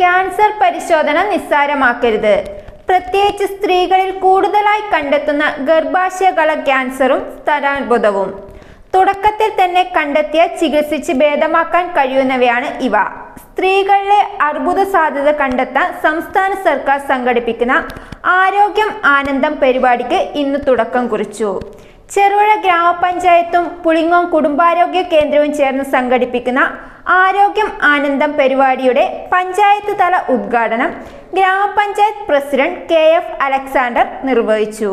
Cancer പരിശോധന നിസ്സാരമാക്കരുത്. പ്രത്യേകിച്ച് സ്ത്രീകളിൽ കൂടുതലായി കണ്ടെത്തുന്ന ഗർഭാശയകള ക്യാൻസറും സ്ഥലാത്ഭുതവും. തുടക്കത്തിൽ തന്നെ കണ്ടെത്തിയ ചികിത്സിച്ച് ഭേദമാക്കാൻ കഴിയുന്നവയാണ് ഇവ. സ്ത്രീകളിലെ അർബുദ സാധ്യത കണ്ടെത്താൻ സംസ്ഥാന സർക്കാർ സംഘടിപ്പിക്കുന്ന ആരോഗ്യം ആനന്ദം പരിപാടിക്ക് ഇന്ന് തുടക്കം കുറിച്ചു. ചെറുപുഴ ഗ്രാമപഞ്ചായത്തും പുളിങ്ങോം കുടുംബാരോഗ്യ കേന്ദ്രവും ചേർന്ന് സംഘടിപ്പിക്കുന്ന ആരോഗ്യം ആനന്ദം പരിപാടിയുടെ പഞ്ചായത്ത് തല ഉദ്ഘാടനം ഗ്രാമപഞ്ചായത്ത് പ്രസിഡന്റ് കെ എഫ് അലക്സാണ്ടർ നിർവഹിച്ചു.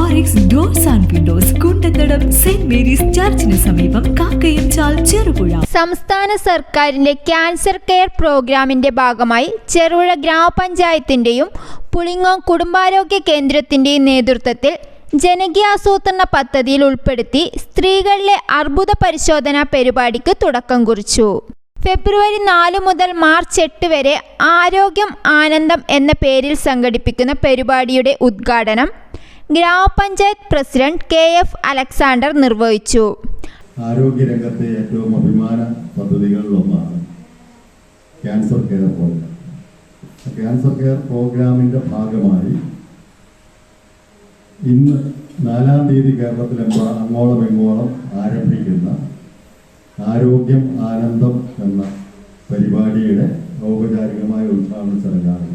Orix doors and windows Kundathadam saint Mary's ചർച്ചിന് സമീപം കാക്കയം ചാൽ ചെറുപുഴ. സംസ്ഥാന സർക്കാരിന്റെ ക്യാൻസർ കെയർ പ്രോഗ്രാമിന്റെ ഭാഗമായി ചെറുപുഴ ഗ്രാമപഞ്ചായത്തിന്റെയും പുളിങ്ങോം കുടുംബാരോഗ്യ കേന്ദ്രത്തിന്റെയും നേതൃത്വത്തിൽ ജനകീയാസൂത്രണ പദ്ധതിയിൽ ഉൾപ്പെടുത്തി സ്ത്രീകളിലെ അർബുദ പരിശോധനാ പരിപാടിക്ക് തുടക്കം കുറിച്ചു. ഫെബ്രുവരി നാല് മുതൽ മാർച്ച് എട്ട് വരെ ആരോഗ്യം ആനന്ദം എന്ന പേരിൽ സംഘടിപ്പിക്കുന്ന പരിപാടിയുടെ ഉദ്ഘാടനം ഗ്രാമപഞ്ചായത്ത് പ്രസിഡന്റ് കെ എഫ് അലക്സാണ്ടർ നിർവഹിച്ചു. ആരോഗ്യരംഗത്തെ ഏറ്റവും അഭിമാന പദ്ധതികളിലൊന്നാണ് cancer care program. Cancer care പ്രോഗ്രാമിന്റെ ഭാഗമായി ഇന്ന് നാലാം തീയതി കേരളത്തിലെമ്പാ അങ്ങോളം ഇങ്ങോളം ആരംഭിക്കുന്ന ആരോഗ്യം ആനന്ദം എന്ന പരിപാടിയുടെ ഔപചാരികമായ ഉദ്ഘാടന ചടങ്ങാണ്.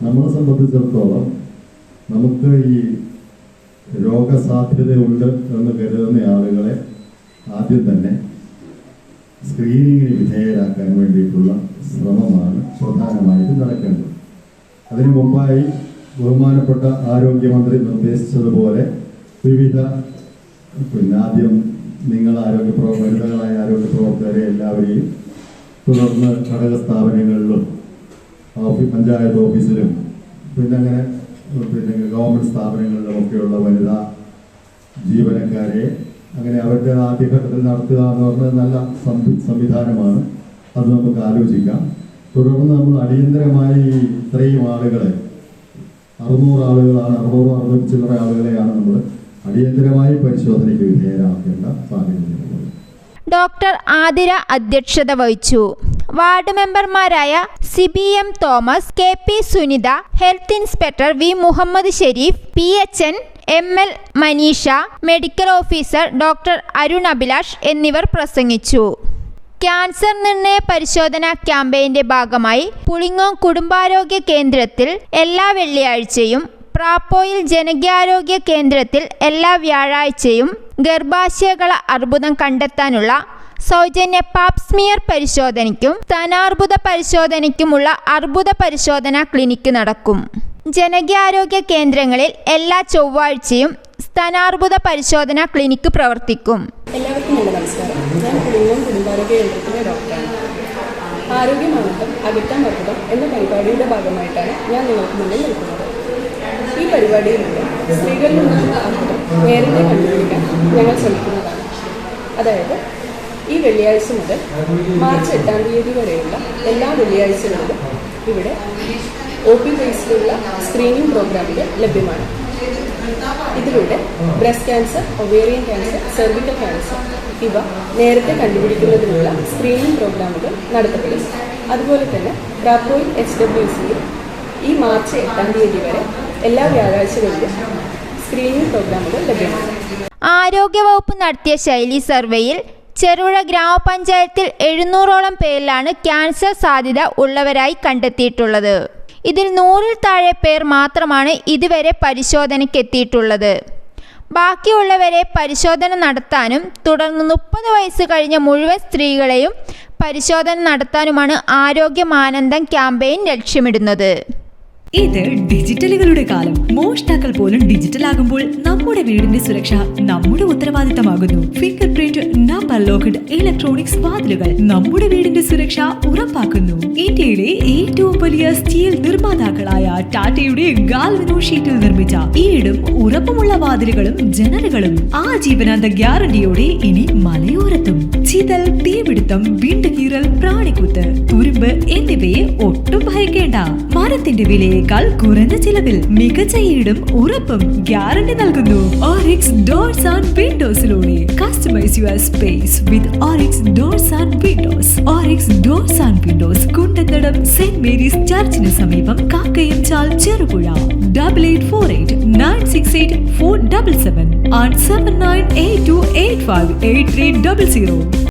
നമ്മളെ സംബന്ധിച്ചിടത്തോളം നമുക്ക് ഈ രോഗസാധ്യതയുണ്ട് എന്ന് കരുതുന്ന ആളുകളെ ആദ്യം തന്നെ സ്ക്രീനിങ്ങിന് വിധേയരാക്കാൻ വേണ്ടിയിട്ടുള്ള ശ്രമമാണ് പ്രധാനമായിട്ടും നടക്കേണ്ടത്. അതിനു മുമ്പായി ബഹുമാനപ്പെട്ട ആരോഗ്യമന്ത്രി നിർദ്ദേശിച്ചതുപോലെ വിവിധ പിന്നെ ആദ്യം നിങ്ങൾ ആരോഗ്യ പ്രവർ വനിതകളായ ആരോഗ്യ പ്രവർത്തകരെ എല്ലാവരെയും തുടർന്ന് ഘടക സ്ഥാപനങ്ങളിലും പഞ്ചായത്ത് ഓഫീസിലും പിന്നെ അങ്ങനെ പിന്നെ ഗവൺമെന്റ് സ്ഥാപനങ്ങളിലും ഒക്കെയുള്ള വനിതാ ജീവനക്കാരെ അങ്ങനെ അവരുടെ ആദ്യഘട്ടത്തിൽ നടത്തുക എന്ന് പറഞ്ഞാൽ നല്ല സംവി- സംവിധാനമാണ്. അത് നമുക്ക് ആലോചിക്കാം. തുടർന്ന് നമ്മൾ അടിയന്തരമായി ഇത്രയും ആളുകളെ അറുന്നൂറ് ആളുകളാണ് അറുന്നൂറ് അറുപത് ചില്ലറ ആളുകളെയാണ് നമ്മൾ അടിയന്തരമായി പരിശോധനയ്ക്ക് വിധേയരാക്കേണ്ട സാഹചര്യമുള്ളത് ഡോക്ടർ ആതിര അധ്യക്ഷത വഹിച്ചു. വാർഡ് മെമ്പർമാരായ Siby M Thomas K P Sunitha health inspector V Muhammad Sharif P H N M L Manisha medical officer doctor Arun Abhilash എന്നിവർ പ്രസംഗിച്ചു. ക്യാൻസർ നിർണയ പരിശോധന ക്യാമ്പയിന്റെ ഭാഗമായി പുളിങ്ങോം കുടുംബാരോഗ്യ കേന്ദ്രത്തിൽ എല്ലാ വെള്ളിയാഴ്ചയും പ്രാപ്പോയിൽ ജനകീയാരോഗ്യ കേന്ദ്രത്തിൽ എല്ലാ വ്യാഴാഴ്ചയും ഗർഭാശയകള അർബുദം കണ്ടെത്താനുള്ള സൗജന്യ പാപ്സ്മിയർ പരിശോധനയ്ക്കും സ്ഥാനാർബുദ പരിശോധനയ്ക്കുമുള്ള അർബുദ പരിശോധന ക്ലിനിക്ക് നടക്കും. ജനകീയാരോഗ്യ കേന്ദ്രങ്ങളിൽ എല്ലാ ചൊവ്വാഴ്ചയും സ്ഥാനാർബുദ പരിശോധന ക്ലിനിക്ക് പ്രവർത്തിക്കും. എല്ലാവർക്കും എന്റെ നമസ്കാരം. ഞാൻ കുടുംബം കുടുംബാരോഗ്യ കേന്ദ്രത്തിലെ ഡോക്ടറാണ്. ആരോഗ്യമാനത്തം അകറ്റാൻ വർദ്ധം എന്ന പരിപാടിയുടെ ഭാഗമായിട്ടാണ് ഞാൻ നിങ്ങൾക്ക് മുന്നിൽ നിൽക്കുന്നത്. ഈ പരിപാടിയിലൂടെ സ്ത്രീകളിൽ നിന്നുള്ള അർബുദം നേരത്തെ കണ്ടുപിടിക്കാൻ ഞങ്ങൾ ശ്രമിക്കുന്നതാണ്. അതായത് ഈ വെള്ളിയാഴ്ച മുതൽ മാർച്ച് എട്ടാം തീയതി വരെയുള്ള എല്ലാ വെള്ളിയാഴ്ചകളിലും ഇവിടെ ഒ പി ബേസിലുള്ള സ്ക്രീനിങ് പ്രോഗ്രാമിൽ ലഭ്യമാണ്. ഇതിലൂടെ breast cancer ovarian cancer cervical cancer ഇവ നേരത്തെ കണ്ടുപിടിക്കുന്നതിനുള്ള സ്ക്രീനിംഗ് പ്രോഗ്രാമുകൾ നടത്തപ്പെടും അതുപോലെ തന്നെ റാപ്പോയിൽ എച്ച് ഡബ്ല്യു സിയിൽ ഈ മാർച്ച് എട്ടാം തീയതി വരെ എല്ലാ വ്യാഴാഴ്ചകളിലും സ്ക്രീനിംഗ് പ്രോഗ്രാമുകൾ ലഭ്യമാണ്. ആരോഗ്യവകുപ്പ് നടത്തിയ ശൈലി സർവേയിൽ ചെറുപുഴ ഗ്രാമപഞ്ചായത്തിൽ എഴുന്നൂറോളം പേരിലാണ് ക്യാൻസർ സാധ്യത ഉള്ളവരായി കണ്ടെത്തിയിട്ടുള്ളത്. ഇതിൽ നൂറിൽ താഴെ പേർ മാത്രമാണ് ഇതുവരെ പരിശോധനയ്ക്കെത്തിയിട്ടുള്ളത്. ബാക്കിയുള്ളവരെ പരിശോധന നടത്താനും തുടർന്ന് മുപ്പത് വയസ്സ് കഴിഞ്ഞ മുഴുവൻ സ്ത്രീകളെയും പരിശോധന നടത്താനുമാണ് ആരോഗ്യ ആരോഗ്യമാനന്ദം ക്യാമ്പയിൻ ലക്ഷ്യമിടുന്നത്. ഇത് ഡിജിറ്റലുകളുടെ കാലം. മോഷ്ടാക്കൾ പോലും ഡിജിറ്റൽ ആകുമ്പോൾ നമ്മുടെ വീടിന്റെ സുരക്ഷ നമ്മുടെ ഉത്തരവാദിത്തമാകുന്നു. Finger print number locked electronics വാതിലുകൾ നമ്മുടെ വീടിന്റെ സുരക്ഷ ഉറപ്പാക്കുന്നു. ഇന്ത്യയിലെ ഏറ്റവും വലിയ സ്റ്റീൽ നിർമ്മാതാക്കളായ ടാറ്റയുടെ ഗാൽവിനോ ഷീറ്റിൽ നിർമ്മിച്ച ഈടും ഉറപ്പുമുള്ള വാതിലുകളും ജനലുകളും ആ ജീവനാന്ത ഗ്യാരണ്ടിയോടെ ഇനി മലയോരത്തും. ചിതൽ തീപിടുത്തം വിണ്ടുകീറൽ പ്രാണിക്കുത്ത്. തുരുമ്പ് എന്നിവയെ ഒട്ടും ഭയക്കേണ്ട. മരത്തിന്റെ വിലയേക്കാൾ കുറഞ്ഞ ചിലവിൽ മികച്ച ഈടും ഉറപ്പും ഗ്യാരണ്ടി നൽകുന്നു. Oryx doors and വിൻഡോസിലൂടെ customize your space with Orix doors and windows Orix doors and windows Kundathadam saint Mary's ചർച്ചിന് സമീപം Kakkayam Chal Cherupuzha. Double eight four eight nine six eight four double seven and seven nine eight two eight five eight three double zero